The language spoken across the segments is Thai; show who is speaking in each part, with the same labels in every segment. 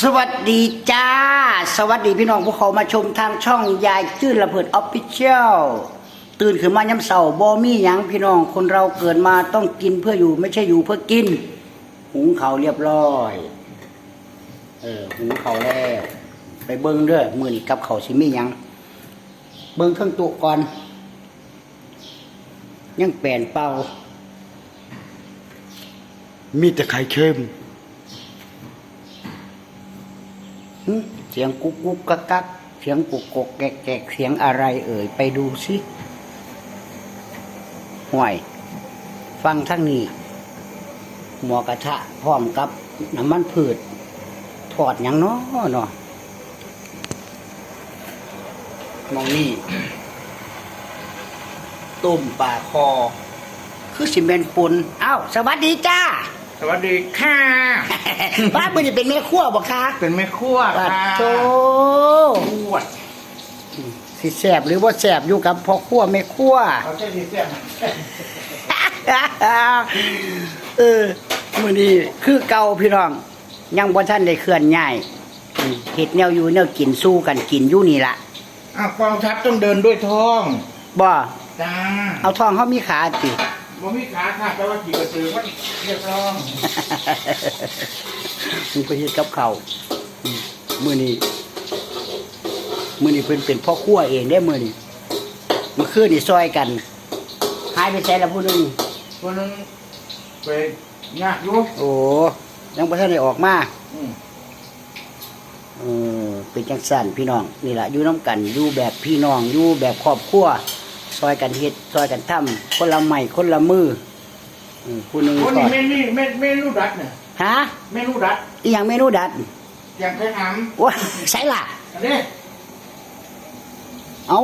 Speaker 1: สวัสดีจ้า สวัสดีพี่น้องพวกเขามาชมทางช่องยายจื้นระเบิดออฟฟิเชียลตื่นขึ้นมาย้ำเสาบอมี่ยังพี่น้องคนเราเกิดมาต้องกินเพื่ออยู่ไม่ใช่อยู่เพื่อกิน หุงเขาเรียบร้อย เออหุงเขาแล้วไปเบิ้งเด้อมือนี้กับเขาวสิมีหยัง เบิ้งเครื่องตุก่อน ยังแปลนเป่ามีแต่ไข่เค็ม หึ เสียงกุ๊กกุ๊กกักกักเสียงกุกกกแกกแกกเสียงอะไรเอ่ย ไปดูสิห่วย ฟังทั้งนี้ หมอกระทะพร้อมกับน้ำมันพืชทอดหยังนาะเนาะมองนี่ต้มปลาคอ คือสิเมนปุนอ้าว สวัสดีจ้า
Speaker 2: สวัสดีค่ะ
Speaker 1: บ้านมือนี่เป็นแม่ครัวบ่คะ
Speaker 2: เป็นแม่ครัว
Speaker 1: ปัด
Speaker 2: ค่ะ
Speaker 1: โต
Speaker 2: ขวด
Speaker 1: สิแสบหรือว่าแสบอยู่กับพ่อครัวแม่ครัว
Speaker 2: เขาใช้ดีเสียม
Speaker 1: เออมือนี้คือเก่าพี่น้อง ยังบ่ท่านได้เคลื่อนย้ายอืมเฮ็ดแนวอยู่แนวกินสู้กันกินอยู่นี่ล่ะ
Speaker 2: อะกองทัพต้องเดินด้วยท้อง
Speaker 1: บ่
Speaker 2: จ้า
Speaker 1: เอาทองเขามีขาติ
Speaker 2: บ่มีขาค่ะแต่ว่าขี่กระตือมันเรียบร้อย
Speaker 1: มึงไปเฮ็ดกับเขาวอืมมื้อนี้มื้อนี้เพิ่นเป็นพ่อครัวเองได้มื้อนี้เมื่อคืนนี่ซอยกันหายไปไสละผู้หนึง
Speaker 2: คนนึงไปยากอยู่
Speaker 1: โอ้ยังบ่ทันได้ออกมา
Speaker 2: อืม
Speaker 1: เออเป็นจังสั่นพี่น้องนี่แหละอยู่น้ำกันอยู่แบบพี่น้องอยู่แบบครอบครัว ซอยกันเฮ็ดซอยกันทำคนละไม้คนละมืออืมผู้หนึง
Speaker 2: คน
Speaker 1: ก็
Speaker 2: นี้เมนูเมเมนูดัดเนี่ย
Speaker 1: ฮะ
Speaker 2: เมนูดัด
Speaker 1: อีหยังเมนูดัด
Speaker 2: อย่างเคยถาม
Speaker 1: ว้าใส่ล่ะ
Speaker 2: อันนี้
Speaker 1: เอา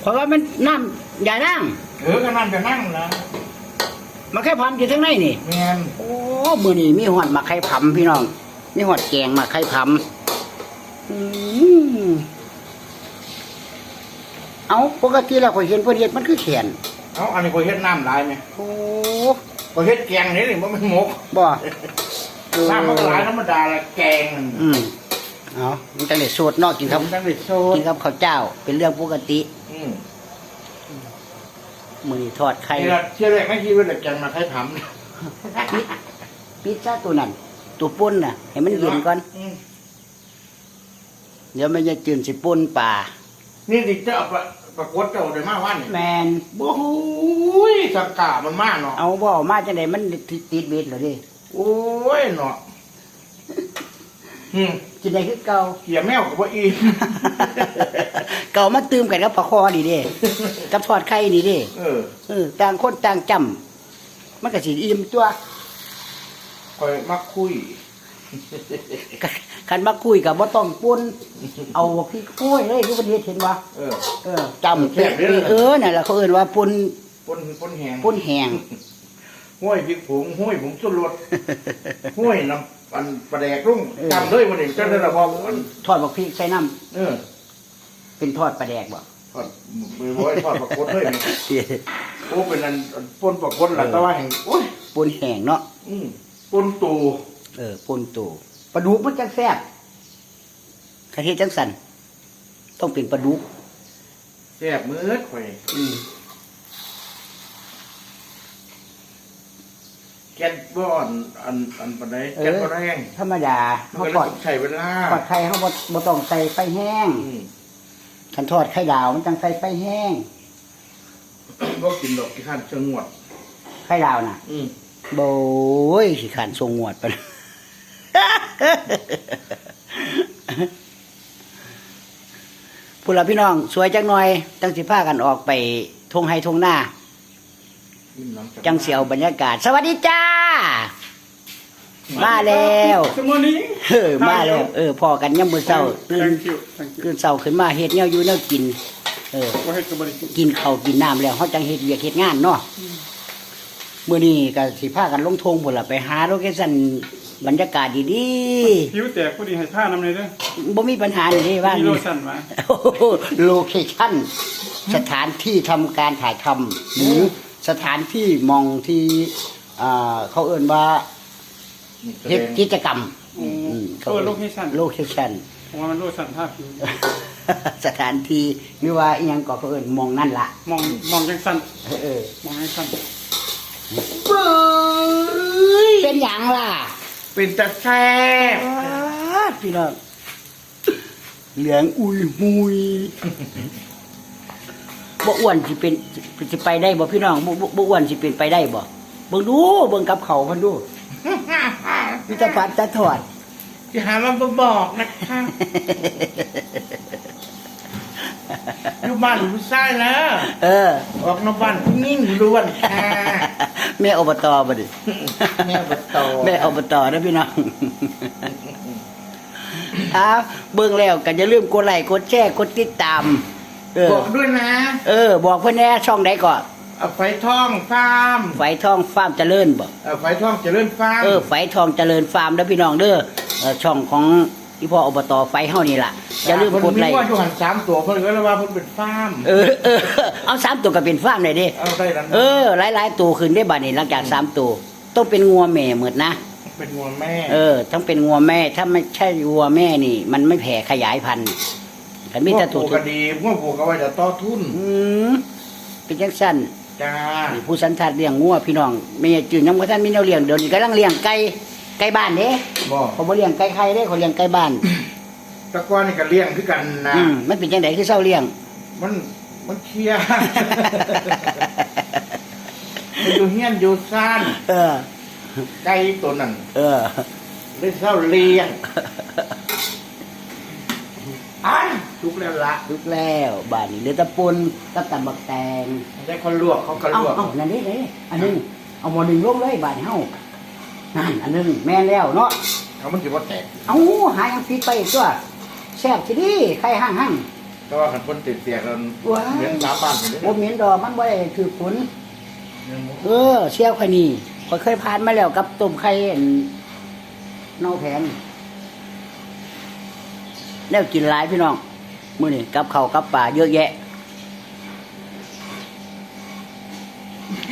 Speaker 1: เพราะว่ามันน้ำอย่านั่ง
Speaker 2: เออก็นั่นจะนั่งนะ
Speaker 1: มันแค่พร้อมอยู่ทั้งในนี่
Speaker 2: แมน
Speaker 1: โอ้มือนี่มีหอดมาไข่ผำพี่น้อง มีหอดแกงมาไข่ผำอืม เอาปกติแล้วข่อยเห็นเพื่อนเฮ็ดมันคือเขียน
Speaker 2: เอาอันนี้ก็เฮ็ดน้ำลายไหม
Speaker 1: โอ้
Speaker 2: ก็เฮ็ดแกงนี่นี่มันหมก
Speaker 1: บ่
Speaker 2: น้ำมันก็หลายธรรมดาละแกงนั่น
Speaker 1: อืมเอามันจังได้สูตรเนอกกินครับ
Speaker 2: ตั้งแต่โซ
Speaker 1: กินกับข้าวเจ้า เป็นเรื่องปกติ
Speaker 2: อืม
Speaker 1: มือนี้ทอดไข่
Speaker 2: นี่ละเชื่อแรกไม่คิดว่าจะแกงมาใครท
Speaker 1: ปิปิซซ่าตัวนั้นตัวป่นน่ะ ให้มันเย็นก่อน
Speaker 2: ม
Speaker 1: เดี๋ยวมันจะจืนสิป่นป่า
Speaker 2: นี่ดิจะเอาปะปรากฏเจ้าได้มาวันนี่
Speaker 1: แมน
Speaker 2: โอ้โหยสังกามันมากเนาะ
Speaker 1: เอาบ่อมาจังไดมันติดติดเบ็ดเหรอดิ
Speaker 2: โอ้ยเนาะอืม
Speaker 1: จิได้คือเก่า
Speaker 2: เกี่ยแมวกับว่าอี
Speaker 1: เก่ามาตื่มกันกับปลาคอนี่เด้กับทอดไข่นี่เด้
Speaker 2: เออ
Speaker 1: เออต่างคนต่างจำมันก็สิอิ่มตัว
Speaker 2: คอยมาคุย
Speaker 1: คันมาคุยกับบ่ต้องป่นเอาพริกโอ้ยเลยคือประเทศเห็นบ่
Speaker 2: เออ
Speaker 1: เออจำ
Speaker 2: แซ่บเด้อ
Speaker 1: เออนั่นแหละเขาเอ่นว่าปุ่น
Speaker 2: ปนปนแหง
Speaker 1: ปุ่นแหง
Speaker 2: ห้วยพริกผงห้วยผงสุรสห้วยน้ำอันปลาแดกรุ่งจำเลยวันนี้เจ้าได้ระบอกอัน
Speaker 1: ทอดบักพริกใส่น้
Speaker 2: เออำ
Speaker 1: เป็นทอดปลาแดกบ่
Speaker 2: ทอดมือไว้ทอดปรากฏเลยนี่โอ้เป็นอันอันปนปรากฏแหละแต่ว่าแห่งโอ้ย
Speaker 1: ปุ่นแหงเนาะ
Speaker 2: อืมปนตู
Speaker 1: เออปุ่นตูป ลาดุกมันจังแซ่บคาเทศจังสันต้องเป็นปลาดุก
Speaker 2: แซ่บมืดข่อย
Speaker 1: อืม
Speaker 2: แกนบ่อนอันอันปานใดแกนบ่แรง
Speaker 1: ธรรมดา
Speaker 2: มัน
Speaker 1: เขา
Speaker 2: ก็
Speaker 1: ทอด
Speaker 2: ต้องใช้เวลา
Speaker 1: ทอดไข่เขาบ่บ่ต้องใส่ไฟแห้ง
Speaker 2: อืม
Speaker 1: คันทอดไข่ดาวมันจังใส่ไฟแห้ง
Speaker 2: บ่กินดอกกี่ขั้นเชิงหวด
Speaker 1: ไข่ดาวน่ะ
Speaker 2: อืม
Speaker 1: โบยสิขันทรงงวดไป พูดละพี่น้อง สวยจังหน่อยจังสิพากันออกไปทงไฮทงหน้า
Speaker 2: อิ่มน้ำ
Speaker 1: จังเสียวบรรยากาศ สวัสดีจ้า มาแล้ว
Speaker 2: สมอนี้
Speaker 1: เออมาแล้ว เออพอกันย่ำมือเศร้าตื่น
Speaker 3: Thank you. Thank you.
Speaker 1: ตื่นเศร้าขึ้นมาเฮ็ดแนวอยู่แนวกิน เออ
Speaker 3: Go ahead, somebody.
Speaker 1: กินข้าวกินน้ำแล้วเขาจังเฮ็ดเวียกเฮ็ดงานเนาะมื้อนี้ก็สิพากันลงทงพุ่นล่ะไปหาโลเคชั่น บรรยากาศดี
Speaker 3: ผิวแตกพอดีให้ท่านำเลยเด้อ
Speaker 1: ๆบ่มีปัญหาเลยเด้ว่า
Speaker 3: มีโลชั่นมา
Speaker 1: โลเคชั่นสถานที่ทำการถ่ายทำหรือสถานที่มองที่อ่าเขาเอิ้นว่าเฮ็ดกิจกรรมอืม
Speaker 3: เออโลเคชั่น
Speaker 1: โลเคชั่น
Speaker 3: ผมว่ามันโลสันท่าผิว
Speaker 1: สถานที่หรือว่าอีหยังก็เขาเอิ้นมองนั่นละ
Speaker 3: มองมองจังสั้น
Speaker 1: เออ
Speaker 3: มองให้สั้น
Speaker 1: เป็นหยังล่ะ
Speaker 2: เป็นตะแซ่บ
Speaker 1: อ้าพี่น้องเหลืองอุยมุยบ่อ้วนสิเป็นสิไปได้บ่พี่น้องบ่บ่บ่อ้วนสิเป็นไปได้บ่เบิ่งดูเบิ่งกับเขาวเพิ่นดูมีแต่พัดแต่ถอด
Speaker 2: ที่หามาบ่บอกนะคะอยู่บ้านผู้ชายแล้ว
Speaker 1: เออ
Speaker 2: ออกนอกบ้านผู้นิ่งล้วนค่ะ
Speaker 1: แม่อบตบ่ดิ
Speaker 2: แม่อบต
Speaker 1: แม่อบตนะพี่น้องอ้าวเบิ่งแล้วก็อย่าลืมกดไลค์กดแชร์กดติดตาม เออ
Speaker 2: บอกด้วยนะ
Speaker 1: เออ บอกเพิ่นแหน่ช่องใดก่อน
Speaker 2: เอาไฟทองฟาร์ม
Speaker 1: ไฟทองฟาร์มเจริญบ่
Speaker 2: เอาไฟทองเจริญฟาร์ม
Speaker 1: เออไฟทองเจริญฟาร์มเด้อพี่น้องเด้อเออช่องของ อีพ่ออบตไฟเฮานี่ล่ะอย่าลืมกดไลค์
Speaker 2: ว่าอยู่หันสามตัวเพิ่นก็เลยว่าเพิ่นเป็นฟาร์ม
Speaker 1: เออเออเอาสามตัวก็เป็นฟาร์มเลยเด้
Speaker 2: เอาได้แล้วนะ
Speaker 1: เออหลายๆตัวขึ้นได้บัดนี้หลังจากสามตัวต้องเป็นงัวแม่หมดนะ
Speaker 2: เป็นงัวแม่
Speaker 1: เออ ต้องเป็นงัวแม่ ถ้าไม่ใช่วัวแม่นี่ มันไม่แผ่ขยายพันธุ์กันมีแต่
Speaker 2: งั
Speaker 1: ตัวว
Speaker 2: ผูกก็ดีงัวผูกก็ไว้จะต่อทุน
Speaker 1: อืมเป็นจังสั้น
Speaker 2: จ้า
Speaker 1: นี่ผู้สันทัดเลี้ยงงัวพี่น้องไม่ใช่จืดน้ำกระท่านมีแนวเลี้ยงเดี๋ยวนี้กำลังเลี้ยงไก่ ไก่บ้านเด้
Speaker 2: บอก
Speaker 1: เขาบ่เลี้ยงไก่ไข่เด้เขาเลี้ยงไก่บ้าน
Speaker 2: แตะกอนนี่ก็เลี้ยงคือกันนะ
Speaker 1: อืมมันเป็นจังไดคือเศร้าเลี้ยง
Speaker 2: มันมันเคลียร์ มันอยู่เฮียนอยู่ซ่าน
Speaker 1: เออ
Speaker 2: ไก่ตัวนั้น
Speaker 1: เออ
Speaker 2: ได้เศร้าเลี้ยงอันทุกแล้วละ
Speaker 1: ลุกแล้วบ้านนี้เหลือแตะปุนกับตำบักแตง
Speaker 2: ได้คนลวกเขาก็
Speaker 1: เอา
Speaker 2: ลวก
Speaker 1: เอานั่นนี่เลยอันหนึงเอาหมอหนึ่งลงเลยบ้านเฮา นั่นอันหนึงแม่นแล้วเนาะ
Speaker 2: เขามันถือว่าแตก
Speaker 1: เอาหายังผิดไปอีกตัวแซ่บสิดิไข่ห้างห้าง
Speaker 2: แต่ว่าขันคนติดเสียกัน
Speaker 1: ว้าย
Speaker 2: เหมือนสามบ้านอยู่
Speaker 1: โอ
Speaker 2: เลย
Speaker 1: เหม็นดอกมันบ่ได้คือฝนเออเชี่ยวไข่นี่ข้อยเคยผ่านมาแล้วกับต้มไข่อั่นเน่าแผงแล้วกินหลายพี่น้องมื้อนี้กับข้าวกับปลาเยอะแยะ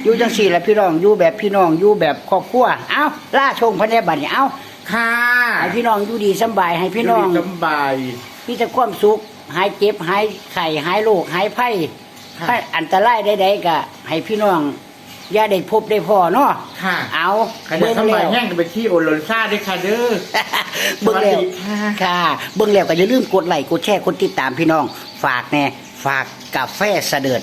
Speaker 1: อยู่จังสี่แหละพี่น้องอยู่แบบพี่น้องอยู่แบบครอบครัวเอ้าล่าชงพระเนบัดนี้เอ้า
Speaker 2: ค่ะ
Speaker 1: ให้พี่น้องอยู่ดีสำบายให้พี่น้อง
Speaker 2: ยู่ดีสำบาย
Speaker 1: พี่จะความสุขหายเจ็บหายไข้หายโรคหายไผ่
Speaker 2: ค่ะ
Speaker 1: ถ้าอันตรายใดๆก็ให้พี่น้องอย่าได้พบได้พอเนาะ
Speaker 2: ค่ะ
Speaker 1: เอา
Speaker 2: ขณะ
Speaker 1: เบิ่ง
Speaker 2: สำ
Speaker 1: แล้
Speaker 2: บายวแห้งก็ไปที่โอโลนซ่าด้วยค่ะเด้อ
Speaker 1: เบิ่งแล้ว
Speaker 2: สวัสดีค่ะ
Speaker 1: ค่ะ เบิ่งแล้วก็อย่าลืมกดไลค์กดแชร์กดติดตามพี่น้อง ฝากแน่ฝากกาแฟเสดิร์ด